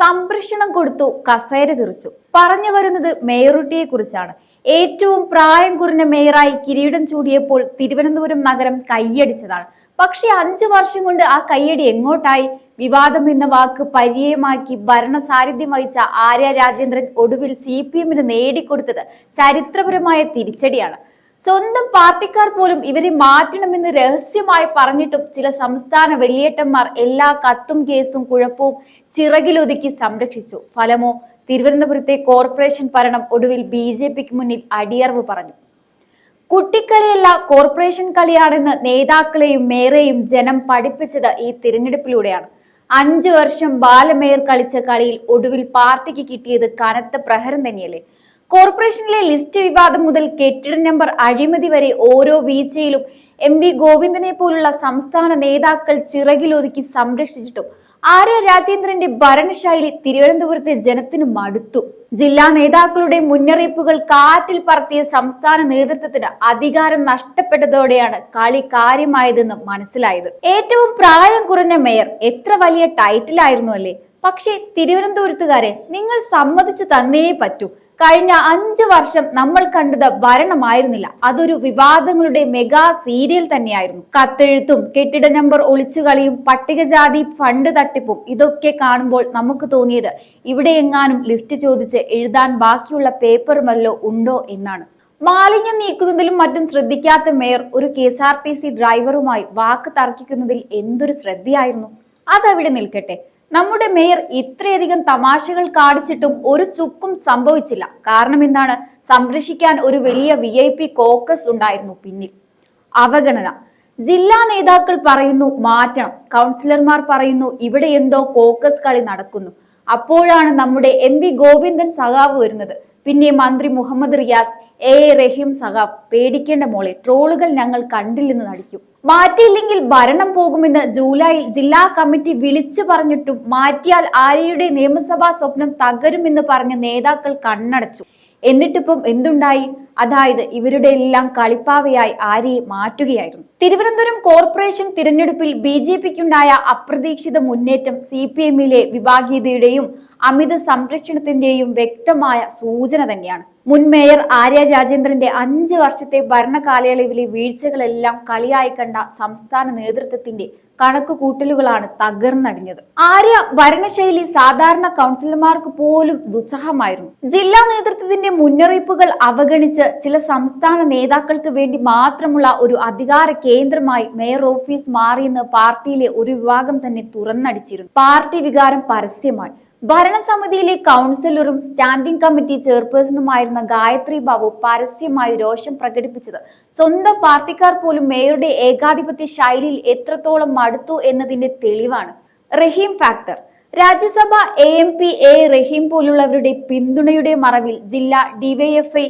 സംരക്ഷണം കൊടുത്തു കസേര തീർച്ചു പറഞ്ഞു വരുന്നത് മേയറുട്ടിയെ കുറിച്ചാണ്. ഏറ്റവും പ്രായം കുറഞ്ഞ മേയറായി കിരീടം ചൂടിയപ്പോൾ തിരുവനന്തപുരം നഗരം കൈയടിച്ചതാണ്. പക്ഷേ അഞ്ചു വർഷം കൊണ്ട് ആ കയ്യടി എങ്ങോട്ടായി? വിവാദം എന്ന വാക്ക് പര്യമാക്കി ഭരണ സാന്നിധ്യം വഹിച്ച ആര്യ രാജേന്ദ്രൻ ഒടുവിൽ സി പി എമ്മിന് നേടിക്കൊടുത്തത് ചരിത്രപരമായ തിരിച്ചടിയാണ്. സ്വന്തം പാർട്ടിക്കാർ പോലും ഇവരെ മാറ്റണമെന്ന് രഹസ്യമായി പറഞ്ഞിട്ടും ചില സംസ്ഥാന വലിയേട്ടന്മാർ എല്ലാ കത്തും കേസും കുഴപ്പവും ചിറകിലൊതുക്കി സംരക്ഷിച്ചു. ഫലമോ? തിരുവനന്തപുരത്തെ കോർപ്പറേഷൻ ഭരണം ഒടുവിൽ ബി ജെ പിക്ക് മുന്നിൽ അടിയറവ് പറഞ്ഞു. കുട്ടിക്കളിയല്ല കോർപ്പറേഷൻ കളിയാണെന്ന് നേതാക്കളെയും മേയറെയും ജനം പഠിപ്പിച്ചത് ഈ തിരഞ്ഞെടുപ്പിലൂടെയാണ്. അഞ്ചു വർഷം ബാലമേയർ കളിച്ച കളിയിൽ ഒടുവിൽ പാർട്ടിക്ക് കിട്ടിയത് കനത്ത പ്രഹരം തന്നെയല്ലേ? കോർപ്പറേഷനിലെ ലിസ്റ്റ് വിവാദം മുതൽ കെട്ടിട നമ്പർ അഴിമതി വരെ ഓരോ വീഴ്ചയിലും എം വി ഗോവിന്ദനെ പോലുള്ള സംസ്ഥാന നേതാക്കൾ ചിറകിലൊതുക്കി സംരക്ഷിച്ചിട്ടും ആര്യ രാജേന്ദ്രന്റെ ഭരണശൈലി തിരുവനന്തപുരത്തെ ജനത്തിന് മടുത്തു. ജില്ലാ നേതാക്കളുടെ മുന്നറിയിപ്പുകൾ കാറ്റിൽ പറത്തിയ സംസ്ഥാന നേതൃത്വത്തിന് അധികാരം നഷ്ടപ്പെട്ടതോടെയാണ് കളി കാര്യമായതെന്ന് മനസ്സിലായത്. ഏറ്റവും പ്രായം കുറഞ്ഞ മേയർ എത്ര വലിയ ടൈറ്റിലായിരുന്നു അല്ലേ? പക്ഷേ തിരുവനന്തപുരത്തുകാരെ നിങ്ങൾ സമ്മതിച്ചു തന്നേ പറ്റൂ. കഴിഞ്ഞ അഞ്ചു വർഷം നമ്മൾ കണ്ടത് ഭരണമായിരുന്നില്ല അതൊരു വിവാദങ്ങളുടെ മെഗാ സീരിയൽ തന്നെയായിരുന്നു. കത്തെഴുത്തും കെട്ടിട നമ്പർ ഒളിച്ചുകളിയും പട്ടികജാതി ഫണ്ട് തട്ടിപ്പും ഇതൊക്കെ കാണുമ്പോൾ നമുക്ക് തോന്നിയത് ഇവിടെ എങ്ങാനും ലിസ്റ്റ് ചോദിച്ച് എഴുതാൻ ബാക്കിയുള്ള പേപ്പറുമല്ലോ ഉണ്ടോ എന്നാണ്. മാലിന്യം നീക്കുന്നതിലും മറ്റും ശ്രദ്ധിക്കാത്ത മേയർ ഒരു K S R T C ഡ്രൈവറുമായി വാക്ക് തർക്കിക്കുന്നതിൽ എന്തൊരു ശ്രദ്ധയായിരുന്നു. അതവിടെ നിൽക്കട്ടെ. നമ്മുടെ മേയർ ഇത്രയധികം തമാശകൾ കാണിച്ചിട്ടും ഒരു ചുക്കും സംഭവിച്ചില്ല. കാരണം എന്താണ്? സംരക്ഷിക്കാൻ ഒരു വലിയ വി ഐ പി കോക്കസ് ഉണ്ടായിരുന്നു പിന്നിൽ. അവഗണന. ജില്ലാ നേതാക്കൾ പറയുന്നു മാറ്റണം. കൗൺസിലർമാർ പറയുന്നു ഇവിടെ എന്തോ കോക്കസ് കളി നടക്കുന്നു. അപ്പോഴാണ് നമ്മുടെ എം വി ഗോവിന്ദൻ സഖാവ് വരുന്നത്. പിന്നെ മന്ത്രി മുഹമ്മദ് റിയാസ് എ റഹീം സഖാവ്. പേടിക്കേണ്ട മോളെ ട്രോളുകൾ ഞങ്ങൾ കണ്ടില്ലെന്ന് നടിക്കും. മാറ്റിയില്ലെങ്കിൽ ഭരണം പോകുമെന്ന് ജൂലൈയിൽ ജില്ലാ കമ്മിറ്റി വിളിച്ചു പറഞ്ഞിട്ടും മാറ്റിയാൽ ആര്യയുടെ നിയമസഭാ സ്വപ്നം തകരുമെന്ന് പറഞ്ഞ നേതാക്കൾ കണ്ണടച്ചു. എന്നിട്ടിപ്പം എന്തുണ്ടായി? അതായത് ഇവരുടെ എല്ലാം കളിപ്പാവയായി ആര്യയെ മാറ്റുകയായിരുന്നു. തിരുവനന്തപുരം കോർപ്പറേഷൻ തിരഞ്ഞെടുപ്പിൽ ബി ജെ പിക്കുണ്ടായ അപ്രതീക്ഷിത മുന്നേറ്റം സി പി എമ്മിലെ വിഭാഗീയതയുടെയും അമിത സംരക്ഷണത്തിന്റെയും വ്യക്തമായ സൂചന തന്നെയാണ്. മുൻ മേയർ ആര്യ രാജേന്ദ്രന്റെ അഞ്ച് വർഷത്തെ ഭരണകാലയളവിലെ വീഴ്ചകളെല്ലാം കളിയായി കണ്ട സംസ്ഥാന നേതൃത്വത്തിന്റെ കണക്ക് കൂട്ടലുകളാണ് തകർന്നടിഞ്ഞത്. ആര്യ ഭരണശൈലി സാധാരണ കൗൺസിലർമാർക്ക് പോലും ദുസ്സഹമായിരുന്നു. ജില്ലാ നേതൃത്വത്തിന്റെ മുന്നറിയിപ്പുകൾ അവഗണിച്ച് ചില സംസ്ഥാന നേതാക്കൾക്ക് വേണ്ടി മാത്രമുള്ള ഒരു അധികാര കേന്ദ്രമായി മേയർ ഓഫീസ് മാറിയെന്ന് പാർട്ടിയിലെ ഒരു വിഭാഗം തന്നെ തുറന്നടിച്ചിരുന്നു. പാർട്ടി വികാരം പരസ്യമായി. ഭരണസമിതിയിലെ കൗൺസിലറും സ്റ്റാൻഡിംഗ് കമ്മിറ്റി ചെയർപേഴ്സണുമായിരുന്ന ഗായത്രി ബാബു പരസ്യമായി രോഷം പ്രകടിപ്പിച്ചത്. സ്വന്തം പാർട്ടിക്കാർ പോലും മേയറുടെ ഏകാധിപത്യ ശൈലിയിൽ എത്രത്തോളം മടുത്തു എന്നതിന്റെ തെളിവാണ്. Rahim factor Rajya Sabha A M P A Rahim പോലുള്ളവരുടെ പിന്തുണയുടെ മറവിൽ ജില്ലാ ഡിവൈഎഫ്ഐ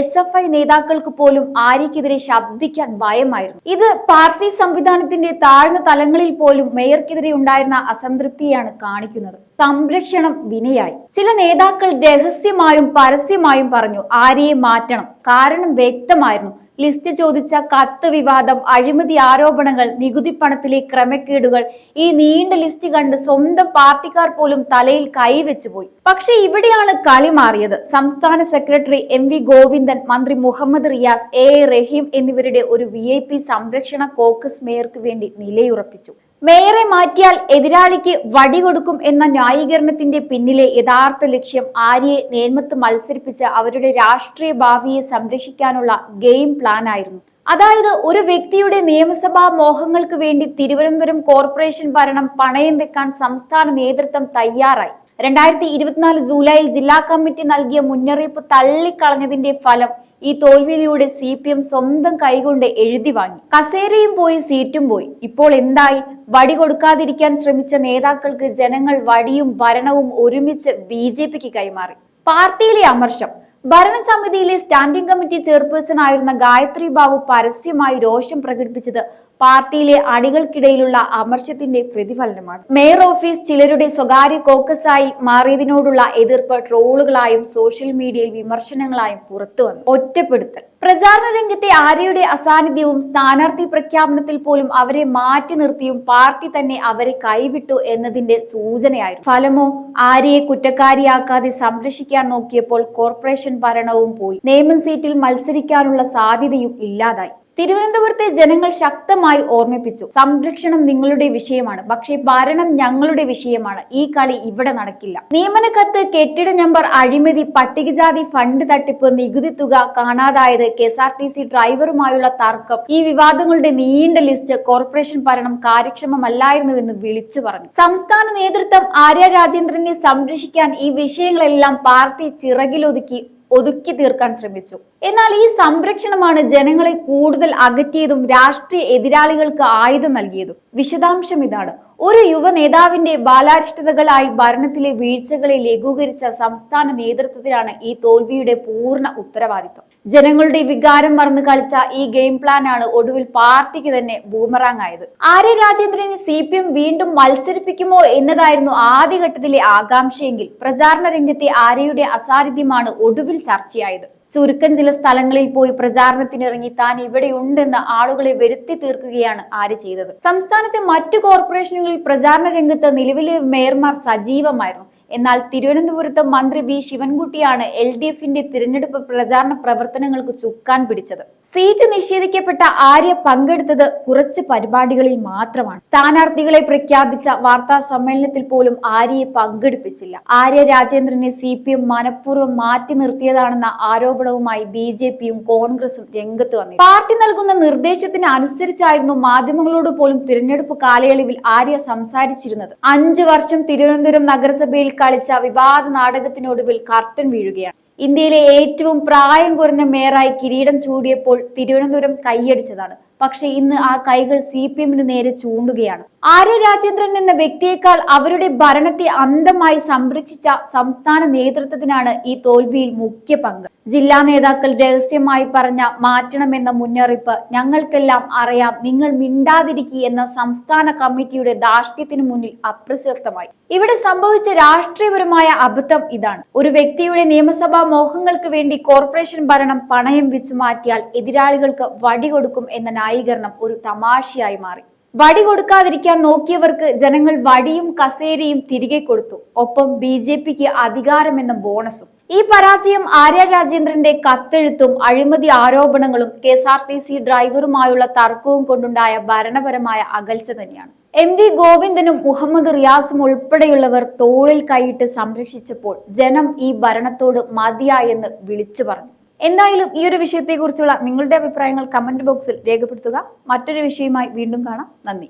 എസ് എഫ് ഐ നേതാക്കൾക്ക് പോലും ആര്യക്കെതിരെ ശബ്ദിക്കാൻ ഭയമായിരുന്നു. ഇത് പാർട്ടി സംവിധാനത്തിന്റെ താഴ്ന്ന തലങ്ങളിൽ പോലും മേയർക്കെതിരെ ഉണ്ടായിരുന്ന അസംതൃപ്തിയാണ് കാണിക്കുന്നത്. സംരക്ഷണം വിനയായി. ചില നേതാക്കൾ രഹസ്യമായും പരസ്യമായും പറഞ്ഞു ആര്യയെ മാറ്റണം. കാരണം വ്യക്തമായിരുന്നു. ലിസ്റ്റ് ചോദിച്ച കത്ത് വിവാദം അഴിമതി ആരോപണങ്ങൾ നികുതി പണത്തിലെ ക്രമക്കേടുകൾ ഈ നീണ്ട ലിസ്റ്റ് കണ്ട് സ്വന്തം പാർട്ടിക്കാർ പോലും തലയിൽ കൈവച്ചു പോയി. പക്ഷെ ഇവിടെയാണ് കളി മാറിയത്. സംസ്ഥാന സെക്രട്ടറി എം വി ഗോവിന്ദൻ മന്ത്രി മുഹമ്മദ് റിയാസ് എ റഹീം എന്നിവരുടെ ഒരു വി സംരക്ഷണ കോക്കസ് മേയർക്ക് വേണ്ടി നിലയുറപ്പിച്ചു. മേയറെ മാറ്റിയാൽ എതിരാളിക്ക് വടി കൊടുക്കും എന്ന ന്യായീകരണത്തിന്റെ പിന്നിലെ യഥാർത്ഥ ലക്ഷ്യം ആര്യയെ നേന്മത്ത് മത്സരിപ്പിച്ച് അവരുടെ രാഷ്ട്രീയ ഭാവിയെ സംരക്ഷിക്കാനുള്ള ഗെയിം പ്ലാൻ ആയിരുന്നു. അതായത് ഒരു വ്യക്തിയുടെ നിയമസഭാ മോഹങ്ങൾക്ക് വേണ്ടി തിരുവനന്തപുരം കോർപ്പറേഷൻ ഭരണം പണയം വെക്കാൻ സംസ്ഥാന നേതൃത്വം തയ്യാറായി. രണ്ടായിരത്തി ഇരുപത്തിനാല് ജൂലൈയിൽ ജില്ലാ കമ്മിറ്റി നൽകിയ മുന്നറിയിപ്പ് തള്ളിക്കളഞ്ഞതിന്റെ ഫലം ഈ തോൽവിയിലൂടെ സി പി എം സ്വന്തം കൈകൊണ്ട് എഴുതി വാങ്ങി. കസേരയും പോയി സീറ്റും പോയി. ഇപ്പോൾ എന്തായി? വടി കൊടുക്കാതിരിക്കാൻ ശ്രമിച്ച നേതാക്കൾക്ക് ജനങ്ങൾ വടിയും ഭരണവും ഒരുമിച്ച് ബി ജെ പിക്ക് കൈമാറി. പാർട്ടിയിലെ അമർഷം. ഭരണസമിതിയിലെ സ്റ്റാൻഡിംഗ് കമ്മിറ്റി ചെയർപേഴ്സൺ ആയിരുന്ന ഗായത്രി ബാബു പരസ്യമായി രോഷം പ്രകടിപ്പിച്ചത് പാർട്ടിയിലെ അണികൾക്കിടയിലുള്ള അമർഷത്തിന്റെ പ്രതിഫലനമാണ്. മേയർ ഓഫീസ് ചിലരുടെ സ്വകാര്യ കോക്കസായി മാറിയതിനോടുള്ള എതിർപ്പ് ട്രോളുകളായും സോഷ്യൽ മീഡിയയിൽ വിമർശനങ്ങളായും പുറത്തു വന്നു. ഒറ്റപ്പെടുത്തൽ. പ്രചാരണ രംഗത്തെ ആര്യയുടെ അസാന്നിധ്യവും സ്ഥാനാർത്ഥി പ്രഖ്യാപനത്തിൽ പോലും അവരെ മാറ്റി നിർത്തിയും പാർട്ടി തന്നെ അവരെ കൈവിട്ടു എന്നതിന്റെ സൂചനയായിരുന്നു. ഫലമോ? ആര്യയെ കുറ്റക്കാരിയാക്കാതെ സംരക്ഷിക്കാൻ നോക്കിയപ്പോൾ കോർപ്പറേഷൻ ഭരണവും പോയി. നിയമം സീറ്റിൽ മത്സരിക്കാനുള്ള സാധ്യതയും ഇല്ലാതായി. തിരുവനന്തപുരത്തെ ജനങ്ങൾ ശക്തമായി ഓർമ്മിപ്പിച്ചു. സംരക്ഷണം നിങ്ങളുടെ വിഷയമാണ്. പക്ഷേ ഭരണം ഞങ്ങളുടെ വിഷയമാണ്. ഈ കളി ഇവിടെ നടക്കില്ല. നിയമന കത്ത് കെട്ടിട നമ്പർ അഴിമതി പട്ടികജാതി ഫണ്ട് തട്ടിപ്പ് നികുതി തുക കാണാതായത് K S R T C ഡ്രൈവറുമായുള്ള തർക്കം ഈ വിവാദങ്ങളുടെ നീണ്ട ലിസ്റ്റ് കോർപ്പറേഷൻ ഭരണം കാര്യക്ഷമമല്ലായിരുന്നുവെന്ന് വിളിച്ചു പറഞ്ഞു. സംസ്ഥാന നേതൃത്വം ആര്യ രാജേന്ദ്രനെ സംരക്ഷിക്കാൻ ഈ വിഷയങ്ങളെല്ലാം പാർട്ടി ചിറകിലൊതുക്കി ഒതുക്കി തീർക്കാൻ ശ്രമിച്ചു. എന്നാൽ ഈ സംരക്ഷണമാണ് ജനങ്ങളെ കൂടുതൽ അകറ്റിയതും രാഷ്ട്രീയ എതിരാളികൾക്ക് ആയുധം നൽകിയതും. വിശദാംശം ഇതാണ്. ഒരു യുവ നേതാവിന്റെ ബാലാരിഷ്ടതകളായി ഭരണത്തിലെ വീഴ്ചകളെ ലഘൂകരിച്ച സംസ്ഥാന നേതൃത്വത്തിലാണ് ഈ തോൽവിയുടെ പൂർണ ഉത്തരവാദിത്വം. ജനങ്ങളുടെ വികാരം മറന്ന് കളിച്ച ഈ ഗെയിം പ്ലാൻ ആണ് ഒടുവിൽ പാർട്ടിക്ക് തന്നെ ബൂമറാങ് ആയത് ആര്യ രാജേന്ദ്രനെ സി പി എം വീണ്ടും മത്സരിപ്പിക്കുമോ എന്നതായിരുന്നു ആദ്യഘട്ടത്തിലെ ആകാംക്ഷയെങ്കിൽ പ്രചാരണ രംഗത്തെ ആര്യയുടെ അസാന്നിധ്യമാണ് ഒടുവിൽ ചർച്ചയായത്. ചുരുക്കം ചില സ്ഥലങ്ങളിൽ പോയി പ്രചാരണത്തിനിറങ്ങി താൻ ഇവിടെയുണ്ടെന്ന് ആളുകളെ വരുത്തി തീർക്കുകയാണ് ആര് ചെയ്തത്. സംസ്ഥാനത്തെ മറ്റു കോർപ്പറേഷനുകളിൽ പ്രചാരണ രംഗത്ത് നിലവിലെ മേയർമാർ സജീവമായിരുന്നു. എന്നാൽ തിരുവനന്തപുരത്ത് മന്ത്രി വി ശിവൻകുട്ടിയാണ് എൽ ഡി എഫിന്റെ തിരഞ്ഞെടുപ്പ് പ്രചാരണ പ്രവർത്തനങ്ങൾക്ക് ചുക്കാൻ പിടിച്ചത്. സീറ്റ് നിഷേധിക്കപ്പെട്ട ആര്യ പങ്കെടുത്തത് കുറച്ച് പരിപാടികളിൽ മാത്രമാണ്. സ്ഥാനാർത്ഥികളെ പ്രഖ്യാപിച്ച വാർത്താ സമ്മേളനത്തിൽ പോലും ആര്യയെ പങ്കെടുപ്പിച്ചില്ല. ആര്യ രാജേന്ദ്രനെ സി പി എം മനഃപൂർവം മാറ്റി നിർത്തിയതാണെന്ന ആരോപണവുമായി ബി ജെ പിയും കോൺഗ്രസും രംഗത്ത് വന്നു പാർട്ടി നൽകുന്ന നിർദ്ദേശത്തിന് അനുസരിച്ചായിരുന്നു മാധ്യമങ്ങളോട് പോലും തിരഞ്ഞെടുപ്പ് കാലയളവിൽ ആര്യ സംസാരിച്ചിരുന്നത്. അഞ്ചു വർഷം തിരുവനന്തപുരം നഗരസഭയിൽ കളിച്ച വിവാദ നാടകത്തിനൊടുവിൽ കർട്ടൻ വീഴുകയാണ്. ഇന്ത്യയിലെ ഏറ്റവും പ്രായം കുറഞ്ഞ മേയറായി കിരീടം ചൂടിയപ്പോൾ തിരുവനന്തപുരം കൈയടിച്ചതാണ്. പക്ഷെ ഇന്ന് ആ കൈകൾ സി പി എമ്മിന് നേരെ ചൂണ്ടുകയാണ്. ആര്യ രാജേന്ദ്രൻ എന്ന വ്യക്തിയേക്കാൾ അവരുടെ ഭരണത്തെ അന്തമായി സംരക്ഷിച്ച സംസ്ഥാന നേതൃത്വത്തിനാണ് ഈ തോൽവിയിൽ മുഖ്യ പങ്ക്. ജില്ലാ നേതാക്കൾ രഹസ്യമായി പറഞ്ഞ മാറ്റണമെന്ന മുന്നറിയിപ്പ് ഞങ്ങൾക്കെല്ലാം അറിയാം. നിങ്ങൾ മിണ്ടാതിരിക്കി എന്ന സംസ്ഥാന കമ്മിറ്റിയുടെ ധാർഷ്ട്യത്തിന് മുന്നിൽ അപ്രസക്തമായി. ഇവിടെ സംഭവിച്ച രാഷ്ട്രീയപരമായ അബദ്ധം ഇതാണ്. ഒരു വ്യക്തിയുടെ നിയമസഭാ മോഹങ്ങൾക്ക് വേണ്ടി കോർപ്പറേഷൻ ഭരണം പണയം വെച്ചു മാറ്റിയാൽ എതിരാളികൾക്ക് വടി കൊടുക്കും എന്ന ന്യായീകരണം ഒരു തമാശയായി മാറി. വടി കൊടുക്കാതിരിക്കാൻ നോക്കിയവർക്ക് ജനങ്ങൾ വടിയും കസേരയും തിരികെ കൊടുത്തു. ഒപ്പം ബി ജെ പിക്ക് അധികാരമെന്ന ബോണസും. ഈ പരാജയം ആര്യ രാജേന്ദ്രന്റെ കത്തെഴുത്തും അഴിമതി ആരോപണങ്ങളും K S R T C ഡ്രൈവറുമായുള്ള തർക്കവും കൊണ്ടുണ്ടായ ഭരണപരമായ അകൽച്ച തന്നെയാണ്. എം വി ഗോവിന്ദനും മുഹമ്മദ് റിയാസും ഉൾപ്പെടെയുള്ളവർ തോളിൽ കൈയിട്ട് സംരക്ഷിച്ചപ്പോൾ ജനം ഈ ഭരണത്തോട് മതിയായെന്ന് വിളിച്ചു പറഞ്ഞു. എന്തായാലും ഈ ഒരു വിഷയത്തെക്കുറിച്ചുള്ള നിങ്ങളുടെ അഭിപ്രായങ്ങൾ കമന്റ് ബോക്സിൽ രേഖപ്പെടുത്തുക. മറ്റൊരു വിഷയമായി വീണ്ടും കാണാം. നന്ദി.